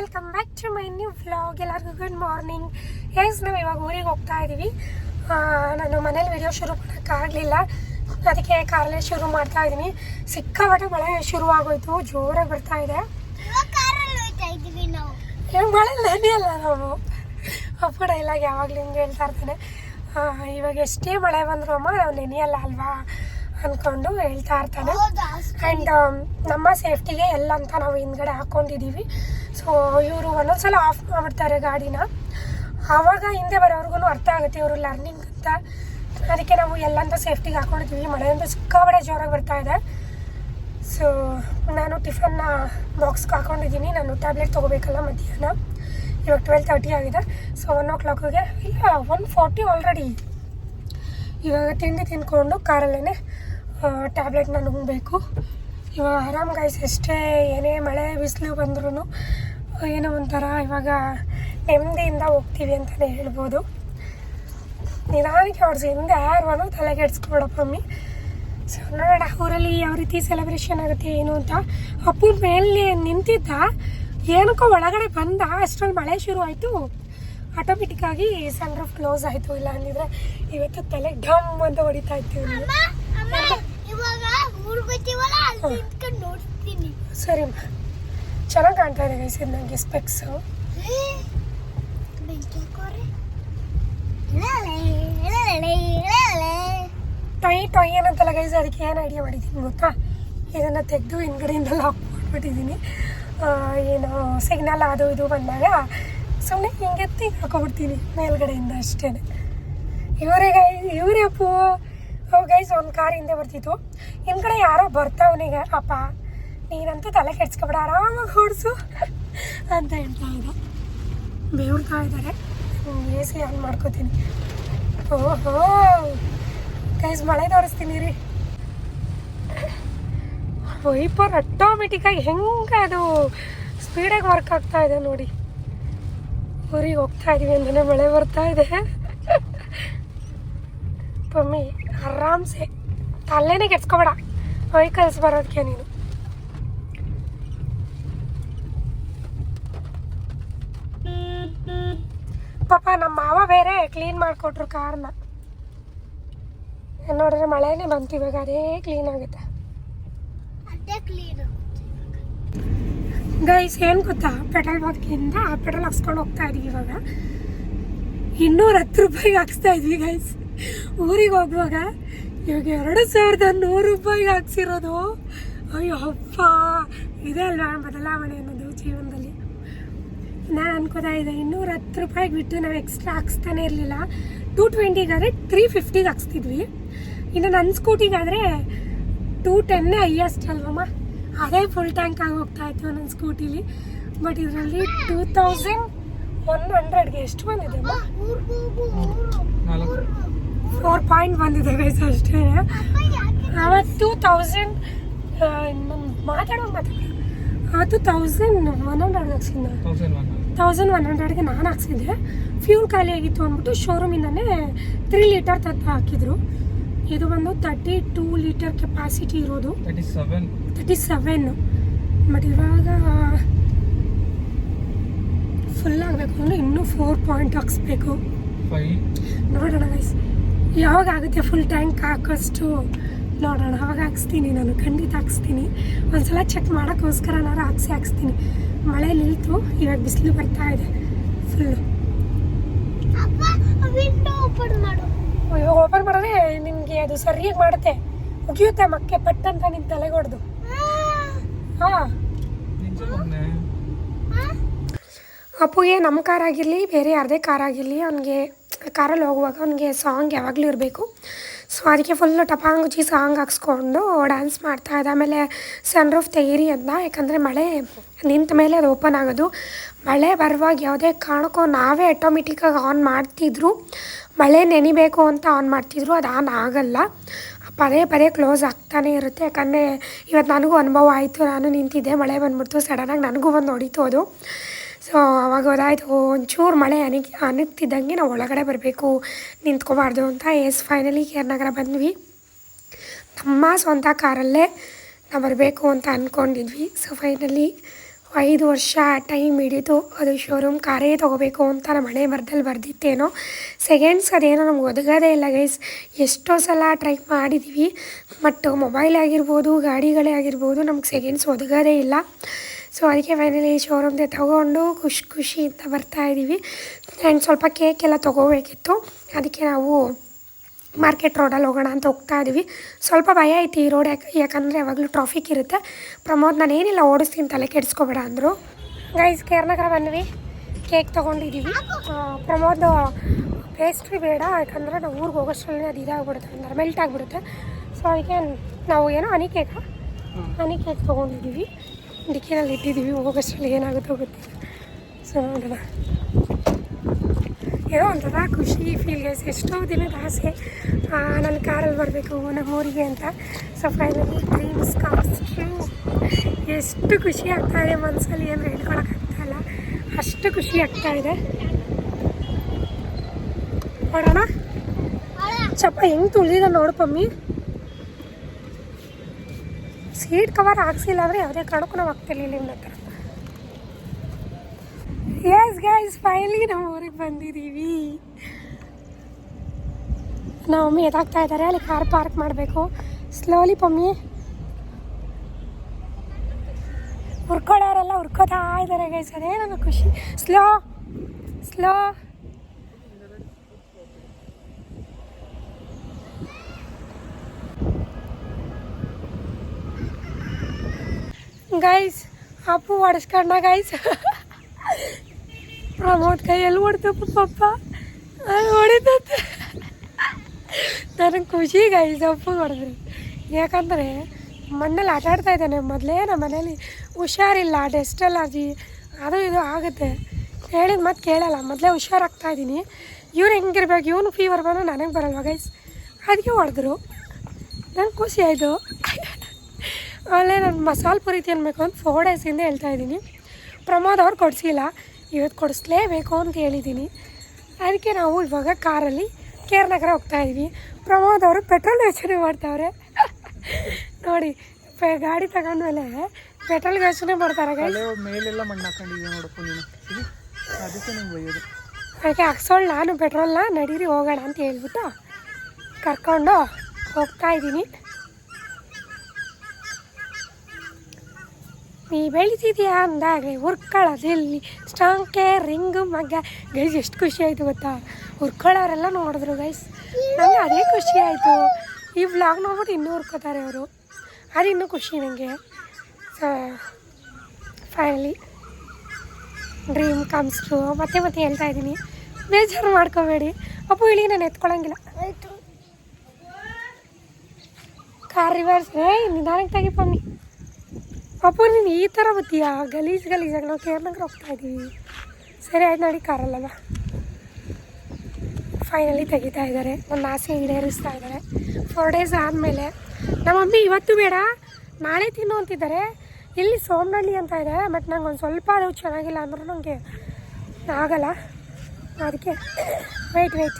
Welcome back to my new vlog ಎಲ್ಲರಿಗೂ good morning yes ನಾವು ಇವಾಗ ಊರಿಗೆ ಹೋಗ್ತಾ ಇದ್ದೀವಿ ನಾನು ಮನೇಲಿ ವಿಡಿಯೋ ಶುರು ಮಾಡೋಕ್ಕಾಗಲಿಲ್ಲ ಅದಕ್ಕೆ ಕಾರಲ್ಲೇ ಶುರು ಮಾಡ್ತಾ ಇದ್ದೀನಿ ಸಿಕ್ಕಾಪಟ್ಟೆ ಮಳೆ ಶುರುವಾಗೋಯ್ತು. ಜೋರಾಗಿ ಬರ್ತಾ ಇದೆ. ಮಳೆ ಕಾರಲ್ಲಿ ಅಲ್ಲ ನಾವು. ಏನು ಮಳೆ ನೆನೆಯಲ್ಲ ನಾವು? ಅಪ್ಪ ಡೈಲಾಗ್ ಯಾವಾಗಲೂ ಹಿಂಗೆ ಹೇಳ್ತಾ ಇರ್ತಾನೆ. ಇವಾಗ ಎಷ್ಟೇ ಮಳೆ ಬಂದರೂ ಅಮ್ಮ ನಾವು ನೆನೆಯಲ್ಲ ಅಲ್ವಾ? ಅಂದ್ಕೊಂಡು ಹೇಳ್ತಾ ಇರ್ತಾನೆ. ಆ್ಯಂಡ್ ನಮ್ಮ ಸೇಫ್ಟಿಗೆ ಎಲ್ಲ ಅಂತ ನಾವು ಹಿಂದ್ಗಡೆ ಹಾಕ್ಕೊಂಡಿದ್ದೀವಿ ಸೊ ಇವರು ಒಂದೊಂದ್ಸಲ ಆಫ್ ಮಾಡ್ಬಿಡ್ತಾರೆ ಗಾಡಿನ. ಆವಾಗ ಹಿಂದೆ ಬರೋರ್ಗು ಅರ್ಥ ಆಗುತ್ತೆ ಇವರು ಲರ್ನಿಂಗ್ ಅಂತ. ಅದಕ್ಕೆ ನಾವು ಎಲ್ಲ ಅಂತ ಸೇಫ್ಟಿಗೆ ಹಾಕೊಂಡಿದ್ದೀವಿ ಮಳೆಯಿಂದ ಸಿಕ್ಕಾಬಡೆ ಜೋರಾಗಿ ಬರ್ತಾ ಇದೆ. ಸೊ ನಾನು ಟಿಫನ್ನ ಬಾಕ್ಸ್ಗೆ ಹಾಕೊಂಡಿದ್ದೀನಿ ನಾನು ಟ್ಯಾಬ್ಲೆಟ್ ತೊಗೋಬೇಕಲ್ಲ ಮಧ್ಯಾಹ್ನ. ಇವಾಗ ಟ್ವೆಲ್ ತರ್ಟಿ ಆಗಿದೆ. ಸೊ ಒನ್ ಓ ಕ್ಲಾಕಿಗೆ ಇಲ್ಲ ಒನ್ ಫೋರ್ಟಿ ಆಲ್ರೆಡಿ ಇವಾಗ ತಿಂಡಿ ತಿಂದ್ಕೊಂಡು ಕಾರಲ್ಲೇ ಟ್ಯಾಬ್ಲೆಟ್ನ ನುಂಗಬೇಕು ಇವಾಗ ಆರಾಮ್ ಗೈಸ್ ಎಷ್ಟೇ ಏನೇ ಮಳೆ ಬಿಸಿಲು ಬಂದ್ರೂ ಏನೋ ಒಂಥರ ಇವಾಗ ನೆಮ್ಮದಿಯಿಂದ ಹೋಗ್ತೀವಿ ಅಂತಲೇ ಹೇಳ್ಬೋದು. ನಿಧಾನಕ್ಕೆ ಹೊಡ್ಸಿ ಹಿಂದೆ ಯಾರು ತಲೆ ಕೆಡ್ಸ್ಕೊಡಪ್ಪ ಮಮ್ಮಿ. ಸೊ ನೋಡೋಣ, ಊರಲ್ಲಿ ಯಾವ ರೀತಿ ಸೆಲೆಬ್ರೇಷನ್ ಆಗುತ್ತೆ, ಏನು ಅಂತ. ಅಪ್ಪು ಮೇಲೆ ನಿಂತಿದ್ದ, ಏನಕ್ಕೋ ಒಳಗಡೆ ಬಂದ, ಅಷ್ಟರಲ್ಲಿ ಮಳೆ ಶುರು ಆಯಿತು. ಆಟೋಮೆಟಿಕ್ ಆಗಿ ಸನ್ ರೂಫ್ ಕ್ಲೋಸ್ ಆಯಿತು, ಇಲ್ಲ ಅಂದಿದ್ರೆ ಇವತ್ತು ತಲೆ ಢಮ್ ಅಂತ ಹೊಡಿತಾ ಇತ್ತು ಅಮ್ಮ ಅಮ್ಮ ಇವಾಗ ಊರಿಗೆ ಹೋಗ್ತೀವಲ್ಲ ಅಲ್ಲಿ ನಿಂತ್ಕೊಂಡು ನೋಡ್ತೀನಿ ಸರಿ ಚೆನ್ನಾಗಿ ಕಾಣ್ತಾ ಇದೆ ಗೈಸ್ ಇದು ನನಗೆ ಸ್ಪೆಕ್ಸು. ಟೊಯ್ ಟೊಯ್ ಏನಂತಲ್ಲ ಗೈಸ್ ಅದಕ್ಕೆ ಏನು ಐಡಿಯಾ ಮಾಡಿದ್ದೀನಿ ಗೊತ್ತಾ? ಇದನ್ನು ತೆಗೆದು ಹಿಂದ್ಗಡೆಯಿಂದ ಲಾಕ್ ಮಾಡಿಬಿಟ್ಟಿದ್ದೀನಿ. ಏನು ಸಿಗ್ನಲ್ ಅದು ಇದು ಬಂದಾಗ ಸುಮ್ಮನೆ ಹಿಂಗೆ ಎತ್ತಿ ಹಾಕೊಬಿಡ್ತೀನಿ ಮೇಲ್ಗಡೆಯಿಂದ ಅಷ್ಟೇ ಇವರೇ ಗೈ ಇವರೇ ಅಪ್ಪು. ಗೈಸ್ ಒಂದು ಕಾರ್ ಹಿಂದೆ ಬರ್ತಿತ್ತು. ಹಿಂದ್ಗಡೆ ಯಾರೋ ಬರ್ತಾವನಿಗೆ, ಅಪ್ಪ, ನೀನಂತೂ ತಲೆ ಕೆಡ್ಸ್ಕೊಬೇಡ, ಆರಾಮಾಗಿ ಓಡಿಸು ಅಂತ ಹೇಳ್ತಾ ಇದ್ದ ಬೇವ್ರ್ತಾ ಇದ್ದಾರೆ. ಎ ಸಿ ಆನ್ ಮಾಡ್ಕೋತೀನಿ. ಓಹೋ! ಗೈಸ್ ಮಳೆ ತೋರಿಸ್ತೀನಿ ರೀ. ವೈಪರ್ ಆಟೋಮೆಟಿಕ್ಕಾಗಿ ಹೆಂಗೆ ಅದು ಸ್ಪೀಡಾಗಿ ವರ್ಕ್ ಆಗ್ತಾ ಇದೆ ನೋಡಿ. ಊರಿಗೆ ಹೋಗ್ತಾ ಇದೀವಿ ಅಂದ್ರೆ ಮಳೆ ಬರ್ತಾ ಇದೆ. ಪಮ್ಮಿ ಆರಾಮ್ಸೆ. ತಲೆನೇ ಕೆಡ್ಸ್ಕೊಬೇಡ. ವೆಹಿಕಲ್ಸ್ ಬರೋದಕ್ಕೆ ನೀನು. ಪಾಪ ನಮ್ಮ ಮಾವ ಬೇರೆ ಕ್ಲೀನ್ ಮಾಡಿಕೊಟ್ರು ಕಾರ್ನ. ನೋಡಿದ್ರೆ ಮಳೆನೇ ಬಂತು ಇವಾಗ ಅದೇ ಕ್ಲೀನ್ ಆಗುತ್ತೆ. ಗೈಸ್ ಏನು ಗೊತ್ತಾ? ಪೆಟ್ರೋಲ್ ಬಂಕ್ನಿಂದ ಪೆಟ್ರೋಲ್ ಹಾಕ್ಸ್ಕೊಂಡು ಹೋಗ್ತಾ ಇದೀವಿ ಇವಾಗ. ಇನ್ನೂರ ಹತ್ತು ರೂಪಾಯಿಗೆ ಹಾಕ್ಸ್ತಾ ಇದ್ವಿ ಗೈಸ್ ಊರಿಗೆ ಹೋಗುವಾಗ ಇವಾಗ ಎರಡು ಸಾವಿರದ ನೂರು ರೂಪಾಯಿಗೆ ಹಾಕ್ಸಿರೋದು. ಅಯ್ಯೋ ಅಪ್ಪ. ಇದೆ ಅಲ್ವಾ ಬದಲಾವಣೆ ಅನ್ನೋದು ಜೀವನದಲ್ಲಿ? ನಾನು ಅನ್ಕೋತಾ ಇದ್ದೆ, ಇನ್ನೂರ ಹತ್ತು ರೂಪಾಯಿಗೆ ಬಿಟ್ಟು ನಾವು ಎಕ್ಸ್ಟ್ರಾ ಹಾಕ್ಸ್ತಾನೆ ಇರಲಿಲ್ಲ. ಟೂ ಟ್ವೆಂಟಿಗಾದರೆ ತ್ರೀ ಫಿಫ್ಟಿಗೆ ಹಾಕ್ಸ್ತಿದ್ವಿ. ಇನ್ನು ನನ್ನ ಸ್ಕೂಟಿಗಾದರೆ ಟೂ ಟೆನ್ನೇ ಹೈಯೆಸ್ಟ್ ಅಲ್ವಮ್ಮ ಅದೇ ಫುಲ್ ಟ್ಯಾಂಕ್ ಆಗಿ ಹೋಗ್ತಾ ಇತ್ತು ನನ್ನ ಸ್ಕೂಟಿಲಿ ಬಟ್ ಇದರಲ್ಲಿ ಟೂ ತೌಸಂಡ್ ಒನ್ ಹಂಡ್ರೆಡ್ಗೆ ಎಷ್ಟು ಬಂದಿದೆ ಅಮ್ಮ? ಫೋರ್ ಪಾಯಿಂಟ್ ಬಂದಿದೆ ಗೈಸ್ ಅಷ್ಟೇ. ಅವತ್ತು ಟೂ ತೌಸಂಡ್ ಮಾತಾಡೋ ಮಾತಾಡ ಅವತ್ತು ತೌಸಂಡ್ ಒನ್ ಹಂಡ್ರೆಡ್ ಹಾಕ್ಸಿದ್ದೆ ತೌಸಂಡ್ ಒನ್ ಹಂಡ್ರೆಡ್ಗೆ ನಾನು ಹಾಕ್ಸಿದ್ದೆ. ಫ್ಯೂಲ್ ಖಾಲಿ ಆಗಿತ್ತು ಅಂದ್ಬಿಟ್ಟು ಶೋರೂಮಿಂದನೇ ತ್ರೀ ಲೀಟರ್ ತತ್ತ ಹಾಕಿದ್ರು. ಇದು ಬಂದು ತರ್ಟಿ ಟೂ ಲೀಟರ್ ಕೆಪಾಸಿಟಿ ಇರೋದು. ತರ್ಟಿ ಸೆವೆನ್ ಬಟ್ ಇವಾಗ ಫುಲ್ ಆಗಬೇಕು ಅಂದರೆ ಇನ್ನೂ ಫೋರ್ ಪಾಯಿಂಟ್ ಹಾಕ್ಸ್ಬೇಕು. ನೋಡೋಣ ಗೈಸ್ ಯಾವಾಗ ಆಗುತ್ತೆ ಫುಲ್ ಟ್ಯಾಂಕ್ ಹಾಕೋಷ್ಟು? ನೋಡೋಣ ಅವಾಗ ಹಾಕ್ಸ್ತೀನಿ ನಾನು ಖಂಡಿತ ಹಾಕ್ಸ್ತೀನಿ. ಒಂದ್ಸಲ ಚೆಕ್ ಮಾಡೋಕ್ಕೋಸ್ಕರ ನಾನು ಹಾಕ್ಸಿ ಹಾಕ್ಸ್ತೀನಿ. ಮಳೆ ನಿಲ್ತು ಇವಾಗ ಬಿಸಿಲು ಬರ್ತಾ ಇದೆ ಫುಲ್ಲು ಅಪ್ಪ ವಿಂಡೋ ಓಪನ್ ಮಾಡು. ಇವಾಗ ಓಪನ್ ಮಾಡಿದ್ರೆ ನಿಮಗೆ ಅದು ಸರಿಯಾಗಿ ಮಾಡುತ್ತೆ. ಮುಗಿಯುತ್ತೆ ಮಕ್ಕೆ ಪಟ್ಟಂತ ನಿನ್ ತಲೆಗೆ ಹೊಡೆದು ಹಾಂ. ಅಪ್ಪುಗೆ ನಮ್ಮ ಕಾರ್ ಆಗಿರಲಿ ಬೇರೆ ಯಾರದೇ ಕಾರ್ ಆಗಿರಲಿ ಅವನಿಗೆ ಕಾರಲ್ಲಿ ಹೋಗುವಾಗ ಅವನಿಗೆ ಸಾಂಗ್ ಯಾವಾಗಲೂ ಇರಬೇಕು. ಸೊ ಅದಕ್ಕೆ ಫುಲ್ಲು ಟಪಾಂಗುಚಿ ಸಾಂಗ್ ಹಾಕ್ಸ್ಕೊಂಡು ಡ್ಯಾನ್ಸ್ ಮಾಡ್ತಾ ಇದ್ದ. ಆಮೇಲೆ ಸನ್ ರೂಫ್ ತೆಗೀರಿ ಅಂತ. ಯಾಕಂದರೆ ಮಳೆ ನಿಂತ ಮೇಲೆ ಅದು ಓಪನ್ ಆಗೋದು. ಮಳೆ ಬರುವಾಗ ಯಾವುದೇ ಕಾರಣಕ್ಕೂ ನಾವೇ ಆಟೋಮೆಟಿಕ್ಕಾಗಿ ಆನ್ ಮಾಡ್ತಿದ್ರು. ಮಳೆ ನೆನಿಬೇಕು ಅಂತ ಆನ್ ಮಾಡ್ತಿದ್ರು. ಅದು ಆನ್ ಆಗಲ್ಲ. ಪದೇ ಪದೇ ಕ್ಲೋಸ್ ಆಗ್ತಾನೆ ಇರುತ್ತೆ. ಯಾಕಂದರೆ ಇವತ್ತು ನನಗೂ ಅನುಭವ ಆಯಿತು. ನಾನು ನಿಂತಿದ್ದೆ. ಮಳೆ ಬಂದ್ಬಿಡ್ತು. ಸಡನ್ನಾಗಿ ನನಗೂ ಬಂದು ಹೊಡಿತು ಅದು. ಸೊ ಅವಾಗ ಹೋದಾಯಿತು ಒಂಚೂರು ಮಳೆ ಅನಿಕ್ ಅನಿಕ್ತಿದ್ದಂಗೆ ನಾವು ಒಳಗಡೆ ಬರಬೇಕು, ನಿಂತ್ಕೋಬಾರ್ದು ಅಂತ ಎಸ್ ಫೈನಲಿ ಕೇರ್ನಗರ ಬಂದ್ವಿ. ನಮ್ಮ ಸ್ವಂತ ಕಾರಲ್ಲೇ ನಾವು ಬರಬೇಕು ಅಂತ ಅಂದ್ಕೊಂಡಿದ್ವಿ ಸೊ ಫೈನಲಿ ಐದು ವರ್ಷ ಟೈಮ್ ಹಿಡಿತು ಅದು ಶೋರೂಮ್ ಕಾರೇ ತೊಗೋಬೇಕು ಅಂತ ನಮ್ಮ ಮನೆ ಬರ್ದಲ್ಲಿ ಬರ್ದಿತ್ತೇನೋ. ಸೆಕೆಂಡ್ಸ್ ಅದೇನೋ ನಮ್ಗೆ ಒದಗೋದೇ ಇಲ್ಲ ಗೈಸ್ ಎಷ್ಟೋ ಸಲ ಟ್ರೈ ಮಾಡಿದ್ದೀವಿ ಬಟ್ ಮೊಬೈಲ್ ಆಗಿರ್ಬೋದು, ಗಾಡಿಗಳೇ ಆಗಿರ್ಬೋದು, ನಮ್ಗೆ ಸೆಕೆಂಡ್ಸ್ ಒದಗೋದೇ ಇಲ್ಲ. ಸೊ ಅದಕ್ಕೆ ಫೈನಲಿ ಶೋರೂಮ್ದೆ ತೊಗೊಂಡು ಖುಷಿ ಖುಷಿಯಿಂದ ಬರ್ತಾ ಇದ್ದೀವಿ. ಆ್ಯಂಡ್ ಸ್ವಲ್ಪ ಕೇಕ್ ಎಲ್ಲ ತೊಗೋಬೇಕಿತ್ತು. ಅದಕ್ಕೆ ನಾವು ಮಾರ್ಕೆಟ್ ರೋಡಲ್ಲಿ ಹೋಗೋಣ ಅಂತ ಹೋಗ್ತಾ ಇದ್ದೀವಿ. ಸ್ವಲ್ಪ ಭಯ ಐತಿ ಈ ರೋಡ್ ಯಾಕೆ, ಯಾಕಂದರೆ ಯಾವಾಗಲೂ ಟ್ರಾಫಿಕ್ ಇರುತ್ತೆ. ಪ್ರಮೋದ್, ನಾನು ಏನಿಲ್ಲ, ಓಡಿಸ್ತೀನಿ, ತಲೆ ಕೆಡಿಸ್ಕೋಬೇಡ ಅಂದರು. ಗೈಸ್ ಕೇರ್ನಗರ ಬಂದ್ವಿ. ಕೇಕ್ ತೊಗೊಂಡಿದ್ದೀವಿ. ಪ್ರಮೋದ್ ಪೇಸ್ಟ್ರಿ ಬೇಡ, ಯಾಕಂದರೆ ನಾವು ಊರಿಗೆ ಹೋಗೋಷ್ಟರಲ್ಲಿ ಅದು ಇದಾಗ್ಬಿಡುತ್ತೆ ಅಂದರೆ ಮೆಲ್ಟ್ ಆಗಿಬಿಡುತ್ತೆ. ಸೊ ಅದಕ್ಕೆ ನಾವು ಏನೋ ಹನಿ ಕೇಕ ಹನಿ ಕೇಕ್ ತೊಗೊಂಡಿದ್ದೀವಿ. ಡಿಕ್ಕಿನಲ್ಲಿ ಇಟ್ಟಿದ್ದೀವಿ ಹೋಗೋಷ್ಟರಲ್ಲಿ ಏನಾಗುತ್ತೋ ಗೊತ್ತಿಲ್ಲ. ಸೊ ನೋಡೋಣ ಏನೋ ಒಂಥರ ಖುಷಿ ಫೀಲ್ ಗೈಸ್ ಎಷ್ಟೋ ದಿನದ ಆಸೆ ನನ್ನ ಕಾರಲ್ಲಿ ಬರಬೇಕು ನಮ್ಮ ಊರಿಗೆ ಅಂತ. ಸೊ ಫೈನಲಿ ಡ್ರೀಮ್ಸ್ ಕಮ್ಸ್ ಎಷ್ಟು ಖುಷಿ ಆಗ್ತಾ ಇದೆ ಮನಸ್ಸಲ್ಲಿ ಏನು ಹೇಳ್ಕೊಳಕ್ಕಾಗ್ತಾ ಇಲ್ಲ. ಅಷ್ಟು ಖುಷಿ ಆಗ್ತಾ ಇದೆ. ನೋಡೋಣ. ಚಪ್ಪ ಹೆಂಗೆ ತುಳಿದ ನೋಡು ಪಮ್ಮಿ. ಸೀಟ್ ಕವರ್ ಹಾಕ್ಸಿಲ್ಲ ಅಂದರೆ ಯಾವುದೇ ಕಾರಣಕ್ಕೂ ನಾವು ಆಗ್ತಿರ್ಲಿಲ್ಲ ಇವನ ಹತ್ರ. ಎಸ್ ಗೈಸ್ ಫೈನಲಿ ನಾವು ಊರಿಗೆ ಬಂದಿದ್ದೀವಿ. ನಾವು ಮಮ್ಮಿ ಎದಾಗ್ತಾ ಇದ್ದಾರೆ, ಅಲ್ಲಿ ಕಾರ್ ಪಾರ್ಕ್ ಮಾಡಬೇಕು. ಸ್ಲೋಲಿ ಪಮ್ಮಿ ಹುರ್ಕೊಳ್ಳೋರೆಲ್ಲ ಹುರ್ಕೋತಾ ಇದ್ದಾರೆ ಗೈಸ್ ಅದೇ ಖುಷಿ. ಸ್ಲೋ ಸ್ಲೋ ಗೈಸ್ ಅಪ್ಪು ಹೊಡೆಸ್ಕೊಂಡ ಗೈಸ್ ಪ್ರಮೋದ್ ಕೈಯಲ್ಲಿ ಹೊಡ್ತಪ್ಪ ಪಪ್ಪ ಅದು ನನಗೆ ಖುಷಿ ಗೈಸ್ ಅಪ್ಪು ಹೊಡೆದ್ರಿ. ಯಾಕಂದರೆ ಮಣ್ಣಲ್ಲಿ ಆಟ ಆಡ್ತಾ ಇದ್ದಾನೆ. ಮೊದಲೇ ನಮ್ಮ ಮನೇಲಿ ಹುಷಾರಿಲ್ಲ ಡೆಸ್ಟ್ ಅಲರ್ಜಿ ಅದು ಇದು ಆಗುತ್ತೆ. ಹೇಳಿದ ಮತ್ತೆ ಕೇಳಲ್ಲ. ಮೊದಲೇ ಹುಷಾರಾಗ್ತಾ ಇದ್ದೀನಿ. ಇವ್ರು ಹೆಂಗಿರ್ಬೇಕು, ಇವನು ಫೀವರ್ ಬಂದು ನನಗೆ ಬರಲ್ವ ಗೈಸ್ ಅದಕ್ಕೆ ಹೊಡೆದ್ರು. ನಂಗೆ ಖುಷಿ ಆಯಿತು. ಮಸಾಲೆ ಪುರಿ ತಿನ್ನಬೇಕು ಅಂತ ಫೋರ್ ಡೇಸಿಂದ ಹೇಳ್ತಾ ಇದ್ದೀನಿ. ಪ್ರಮೋದ್ ಅವ್ರು ಕೊಡಿಸಿಲ್ಲ. ಇವತ್ತು ಕೊಡಿಸ್ಲೇಬೇಕು ಅಂತ ಹೇಳಿದ್ದೀನಿ. ಅದಕ್ಕೆ ನಾವು ಇವಾಗ ಕಾರಲ್ಲಿ ಕೇರ್ನಗರ ಹೋಗ್ತಾ ಇದ್ವಿ ಪ್ರಮೋದ್ ಅವರು ಪೆಟ್ರೋಲ್ ಯೋಚನೆ ಮಾಡ್ತಾವ್ರೆ. ನೋಡಿ ಪೆ ಗಾಡಿ ತಗೊಂಡ್ಮೇಲೆ ಪೆಟ್ರೋಲ್ ಯೋಚನೆ ಮಾಡ್ತಾರೆ guys. ಹಳೆ ಮೇಲೆಲ್ಲ ಮಣ್ಣು ಹಾಕೊಂಡಿದ್ದೆ ನೋಡಪ್ಪ ನೀನು. ಇದು ಅದಕ್ಕೆ ನಂಗೆ ಬೈಯೋದು ಅದಕ್ಕೆ ಹಾಕ್ಸೋಳು ನಾನು ಪೆಟ್ರೋಲ್ನ ನಡೀರಿ ಹೋಗೋಣ ಅಂತ ಹೇಳ್ಬಿಟ್ಟು ಕರ್ಕೊಂಡು ಹೋಗ್ತಾ ಇದ್ದೀನಿ. ನೀ ಬೆಳಿತಿದ್ಯಾ ಅಂದಾಗಲೇ ಹುರ್ಕೊಳ್ಳೋದಿಲ್ಲಿ ಸ್ಟ್ರಾಂಗ್ ರಿಂಗು ಮಗ. ಗೈಸ್ ಎಷ್ಟು ಖುಷಿ ಆಯಿತು ಗೊತ್ತಾ? ಹುರ್ಕೊಳ್ಳೋರೆಲ್ಲ ನೋಡಿದ್ರು ಗೈಸ್ ನನಗೆ ಅದೇ ಖುಷಿ ಆಯಿತು. ಈ ವ್ಲಾಗ್ ನೋಡ್ಬಿಟ್ಟು ಇನ್ನೂ ಹುರ್ಕೋತಾರೆ ಅವರು. ಅದು ಇನ್ನೂ ಖುಷಿ ನನಗೆ so finally dream comes true ಮತ್ತೆ ಮತ್ತೆ ಹೇಳ್ತಾ ಇದ್ದೀನಿ. ಬೇಜಾರು ಮಾಡ್ಕೋಬೇಡಿ. ಅಪ್ಪು ಇಳಿ ನಾನು ಎತ್ಕೊಳ್ಳಂಗಿಲ್ಲ ಆಯ್ತು. ಕಾರ್ ರಿವರ್ಸ್ ಏ ನಿಧಾನಕ್ಕೆ ತೆಗಿ ಪಮ್ಮಿ ಅಪ್ಪು, ನೀನು ಈ ಥರ ಬತ್ತೀಯಾ ಗಲೀಜ್ ಗಲೀಜಾಗಿ ನಾವು ಕೇರ್ನಗರ ಹೋಗ್ತಾ ಇದ್ದೀವಿ ಸರಿ, ಆಯ್ತು ನೋಡಿ ಕಾರಲ್ಲಲ್ಲ ಫೈನಲಿ ತೆಗಿತಾ ಇದ್ದಾರೆ ಒಂದು ಆಸೆ ಈಡೇರಿಸ್ತಾ ಇದ್ದಾರೆ ಫೋರ್ ಡೇಸ್ ಆದಮೇಲೆ. ನಮ್ಮ ಮಮ್ಮಿ ಇವತ್ತು ಬೇಡ, ನಾಳೆ ತಿನ್ನು ಅಂತಿದ್ದಾರೆ. ಇಲ್ಲಿ ಸೋಮನಹಳ್ಳಿ ಅಂತ ಇದೆ ಬಟ್ ನಂಗೆ ಒಂದು ಸ್ವಲ್ಪ ಅದು ಚೆನ್ನಾಗಿಲ್ಲ ಅಂದ್ರೂ ನನಗೆ ಆಗಲ್ಲ. ಅದಕ್ಕೆ ವೆಯ್ಟ್ ವೆಯ್ಟ್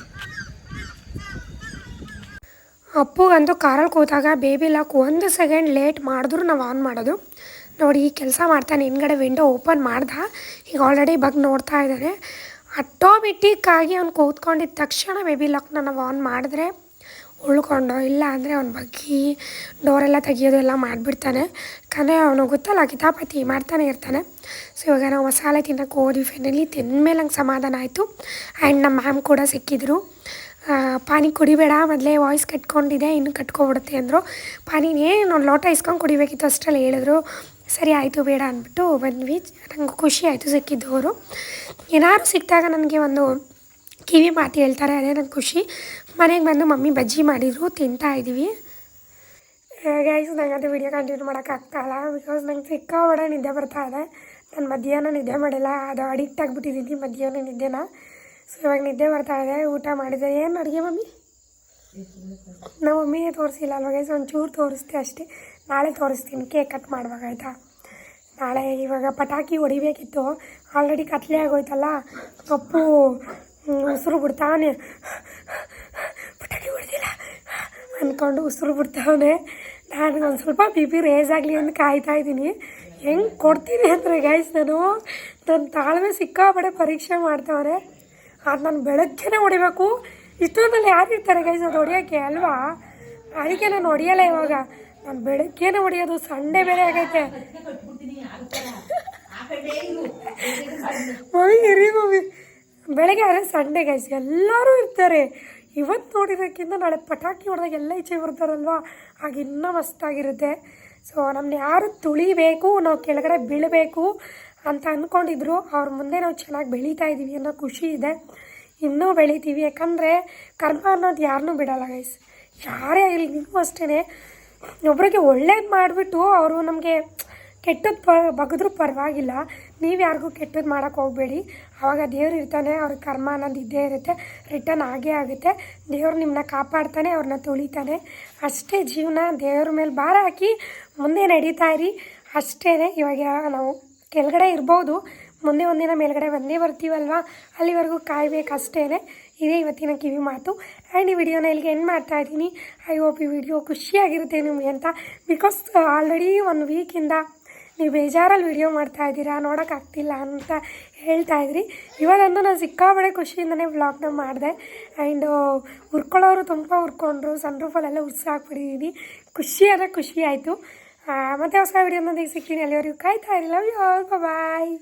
ಅಪ್ಪುಗಂತೂ ಕಾರಲ್ಲಿ ಕೂತಾಗ ಬೇಬಿ ಲಾಕ್ ಒಂದು ಸೆಕೆಂಡ್ ಲೇಟ್ ಮಾಡಿದ್ರು ನಾವು ಆನ್ ಮಾಡೋದು. ನೋಡಿ, ಈ ಕೆಲಸ ಮಾಡ್ತಾನೆ ಹಿಂದ್ಗಡೆ ವಿಂಡೋ ಓಪನ್ ಮಾಡ್ದ. ಈಗ ಆಲ್ರೆಡಿ ಬಗ್ ನೋಡ್ತಾ ಇದ್ದಾನೆ ಆಟೋಮೆಟಿಕ್ಕಾಗಿ ಅವ್ನು ಕೂತ್ಕೊಂಡಿದ್ದ ತಕ್ಷಣ ಬೇಬಿ ಲಾಕ್ನ ನಾವು ಆನ್ ಮಾಡಿದ್ರೆ ಉಳ್ಕೊಂಡು, ಇಲ್ಲ ಅಂದರೆ ಅವ್ನು ಬಗ್ಗಿ ಡೋರೆಲ್ಲ ತೆಗಿಯೋದು ಎಲ್ಲ ಮಾಡಿಬಿಡ್ತಾನೆ. ಯಾಕಂದರೆ ಅವನು ಗೊತ್ತಲ್ಲ, ಕಿತಾಪತಿ ಮಾಡ್ತಾನೆ ಇರ್ತಾನೆ. ಸೊ ಇವಾಗ ನಾವು ಮಸಾಲೆ ತಿನ್ನೋಕೆ ಹೋದ್ವಿ ಫೈನಲಿ ತಿಂದಮೇಲೆ ನಂಗೆ ಸಮಾಧಾನ ಆಯಿತು. ಆ್ಯಂಡ್ ನಮ್ಮ ಮ್ಯಾಮ್ ಕೂಡ ಸಿಕ್ಕಿದ್ರು. ಪಾನಿ ಕುಡಿಬೇಡ, ಮೊದಲೇ ವಾಯ್ಸ್ ಕಟ್ಕೊಂಡಿದೆ, ಇನ್ನು ಕಟ್ಕೊಬಿಡುತ್ತೆ ಅಂದರು. ಪಾನಿನೇನು ಒಂದು ಲೋಟ ಇಸ್ಕೊಂಡು ಕುಡಿಬೇಕಿತ್ತು ಅಷ್ಟರಲ್ಲಿ ಹೇಳಿದ್ರು. ಸರಿ ಆಯಿತು, ಬೇಡ ಅಂದ್ಬಿಟ್ಟು ಬಂದ್ವಿ. ನಂಗೆ ಖುಷಿ ಆಯಿತು ಸಿಕ್ಕಿದ್ದವರು ಏನಾದ್ರು ಸಿಕ್ಕಿದಾಗ ನನಗೆ ಒಂದು ಕಿವಿ ಮಾತು ಹೇಳ್ತಾರೆ, ಅದೇ ನಂಗೆ ಖುಷಿ. ಮನೆಗೆ ಬಂದು ಮಮ್ಮಿ ಬಜ್ಜಿ ಮಾಡಿದರು, ತಿಂತಾ ಇದ್ದೀವಿ ಗೈಸ್ ನಂಗೆ ಅದು ವಿಡಿಯೋ ಕಂಟಿನ್ಯೂ ಮಾಡೋಕ್ಕಾಗ್ತಾಯಿಲ್ಲ ಬಿಕಾಸ್ ನಂಗೆ ಸಿಕ್ಕಾಬಡ ನಿದ್ದೆ ಬರ್ತಾ ಇದೆ. ನಾನು ಮಧ್ಯಾಹ್ನ ನಿದ್ದೆ ಮಾಡಿಲ್ಲ. ಅದು ಅಡಿಕ್ಟ್ ಆಗಿಬಿಟ್ಟಿದ್ದೀನಿ ಮಧ್ಯಾಹ್ನ ನಿದ್ದೆನ. ಸೊ ಇವಾಗ ನಿದ್ದೆ ಬರ್ತಾ ಇದೆ, ಊಟ ಮಾಡಿದೆ. ಏನು ಅಡುಗೆ ಮಮ್ಮಿ? ನಮ್ಮ ಮಮ್ಮಿನೇ ತೋರಿಸಿಲ್ಲ ಅಲ್ವ ಗೈಸ್ ಒಂಚೂರು ತೋರಿಸ್ತೆ ಅಷ್ಟೇ. ನಾಳೆ ತೋರಿಸ್ತೀನಿ ಕೇಕ್ ಕಟ್ ಮಾಡುವಾಗ, ಆಯಿತಾ? ನಾಳೆ ಇವಾಗ ಪಟಾಕಿ ಹೊಡಿಬೇಕಿತ್ತು. ಆಲ್ರೆಡಿ ಕತ್ಲೆ ಆಗೋಯ್ತಲ್ಲ? ಅಪ್ಪು ಉಸಿರು ಬಿಡ್ತಾನೆ. ಪಟಾಕಿ ಹೊಡೆದಿಲ್ಲ ಅಂದ್ಕೊಂಡು ಉಸಿರು ಬಿಡ್ತಾವನೆ ನಾನು ಒಂದು ಸ್ವಲ್ಪ ಬಿ ಪಿ ರೇಸ್ ಆಗಲಿ ಅಂತ ಕಾಯ್ತಾ ಇದ್ದೀನಿ. ಹೆಂಗೆ ಕೊಡ್ತೀನಿ ಅಂದರೆ ಗೈಸ್ ನಾನು ನನ್ನ ತಾಳ್ಮೆ ಸಿಕ್ಕಾಪಡೆ ಪರೀಕ್ಷೆ ಮಾಡ್ತಾವ್ರೆ. ಅದು ನಾನು ಬೆಳಗ್ಗೆನೇ ಹೊಡಿಬೇಕು. ಇಷ್ಟೊಂದಲ್ಲಿ ಯಾರು ಇರ್ತಾರೆ ಗೈಸ್ ಅದು ಹೊಡಿಯೋಕ್ಕೆ ಅಲ್ವಾ? ಅದಕ್ಕೆ ನಾನು ಹೊಡಿಯಲ್ಲ ಇವಾಗ. ನಾನು ಬೆಳಗ್ಗೆನೇ ಹೊಡಿಯೋದು ಸಂಡೇ ಬೇರೆ ಆಗೈತೆ. ಮಮ್ಮಿ ಇರಿ ಮಮ್ಮಿ. ಬೆಳಗ್ಗೆ ಆದರೆ ಸಂಡೇ ಗೈಸ್ ಎಲ್ಲರೂ ಇರ್ತಾರೆ. ಇವತ್ತು ನೋಡಿರೋಕ್ಕಿಂತ ನಾಳೆ ಪಟಾಕಿ ಹೊಡೆದಾಗ ಎಲ್ಲ ಈಚೆ ಬರ್ತಾರಲ್ವ? ಆಗ ಇನ್ನೂ ಮಸ್ತಾಗಿರುತ್ತೆ. ಸೊ ನಮ್ಮನ್ನ ಯಾರು ತುಳಿಬೇಕು ನಾವು ಕೆಳಗಡೆ ಬೀಳಬೇಕು. ಅಂತ ಅಂದ್ಕೊಂಡಿದ್ರು ಅವ್ರ ಮುಂದೆ ನಾವು ಚೆನ್ನಾಗಿ ಬೆಳೀತಾ ಇದ್ದೀವಿ ಅನ್ನೋ ಖುಷಿ ಇದೆ. ಇನ್ನೂ ಬೆಳಿತೀವಿ. ಯಾಕಂದರೆ ಕರ್ಮ ಅನ್ನೋದು ಯಾರನ್ನೂ ಬಿಡಲ್ಲ ಗೈಸ್ ಯಾರೇ ಆಗಲಿ ನೀವು ಅಷ್ಟೇ ಒಬ್ರಿಗೆ ಒಳ್ಳೇದು ಮಾಡಿಬಿಟ್ಟು ಅವರು ನಮಗೆ ಕೆಟ್ಟದ್ದು ಪ, ಬಗೆದ್ರೂ ಪರವಾಗಿಲ್ಲ. ನೀವು ಯಾರಿಗೂ ಕೆಟ್ಟದ್ದು ಮಾಡೋಕ್ಕೆ ಹೋಗಬೇಡಿ. ಆವಾಗ ದೇವ್ರು ಇರ್ತಾನೆ, ಅವ್ರ ಕರ್ಮ ಅನ್ನೋದು ಇದ್ದೇ ಇರುತ್ತೆ. ರಿಟರ್ನ್ ಆಗೇ ಆಗುತ್ತೆ. ದೇವ್ರು ನಿಮ್ಮನ್ನ ಕಾಪಾಡ್ತಾನೆ, ಅವ್ರನ್ನ ತುಳಿತಾನೆ. ಅಷ್ಟೇ ಜೀವನ ದೇವ್ರ ಮೇಲೆ ಭಾರ ಹಾಕಿ ಮುಂದೆ ನಡೀತಾ ಇರಿ. ಅಷ್ಟೇ ಇವಾಗ ನಾವು. ಕೆಳಗಡೆ ಇರ್ಬೋದು. ಮುಂದೆ ಒಂದಿನ ಮೇಲ್ಗಡೆ ಬಂದೇ ಬರ್ತೀವಲ್ವ? ಅಲ್ಲಿವರೆಗೂ ಕಾಯಬೇಕು ಅಷ್ಟೇ ಇದೇ ಇವತ್ತಿನ ಕಿವಿ ಮಾತು. ಆ್ಯಂಡ್ ಈ ವಿಡಿಯೋನ ಇಲ್ಲಿಗೆ ಎಂಡ್ ಮಾಡ್ತಾ ಇದ್ದೀನಿ. ಐ ಹೋಪ್ ಈ ವಿಡಿಯೋ ಖುಷಿಯಾಗಿರುತ್ತೆ ನಿಮಗೆ ಅಂತ. ಬಿಕಾಸ್ ಆಲ್ರೆಡಿ ಒಂದು ವೀಕಿಂದ ನೀವು ಬೇಜಾರಲ್ಲಿ ವಿಡಿಯೋ ಮಾಡ್ತಾ ಇದ್ದೀರಾ, ನೋಡೋಕ್ಕಾಗ್ತಿಲ್ಲ ಅಂತ ಹೇಳ್ತಾ ಇದ್ರಿ. ಇವಾಗಂತೂ ನಾನು ಸಿಕ್ಕಾಬಳೆ ಖುಷಿಯಿಂದನೇ ವ್ಲಾಗ್ನ ಮಾಡಿದೆ. ಆ್ಯಂಡ್ ಹುರ್ಕೊಳ್ಳೋರು ತುಂಬ ಹುರ್ಕೊಂಡ್ರು. ಸನ್ ರೂಫಲ್ಲೆಲ್ಲ ಉರ್ಸಾಕ್ಬಿಟ್ಟಿದ್ದೀನಿ ಖುಷಿ ಅಂದರೆ ಖುಷಿ ಆಯಿತು. ಮತ್ತು ಹೊಸ ವಿಡಿಯೋನೊಂದಿಗೆ ಸಿಗ್ತೀನಿ ಅಲ್ಲಿವರೆಗೂ ಕಾಯ್ತಾ ಇರಲಿಲ್ಲ ಬಾಯ್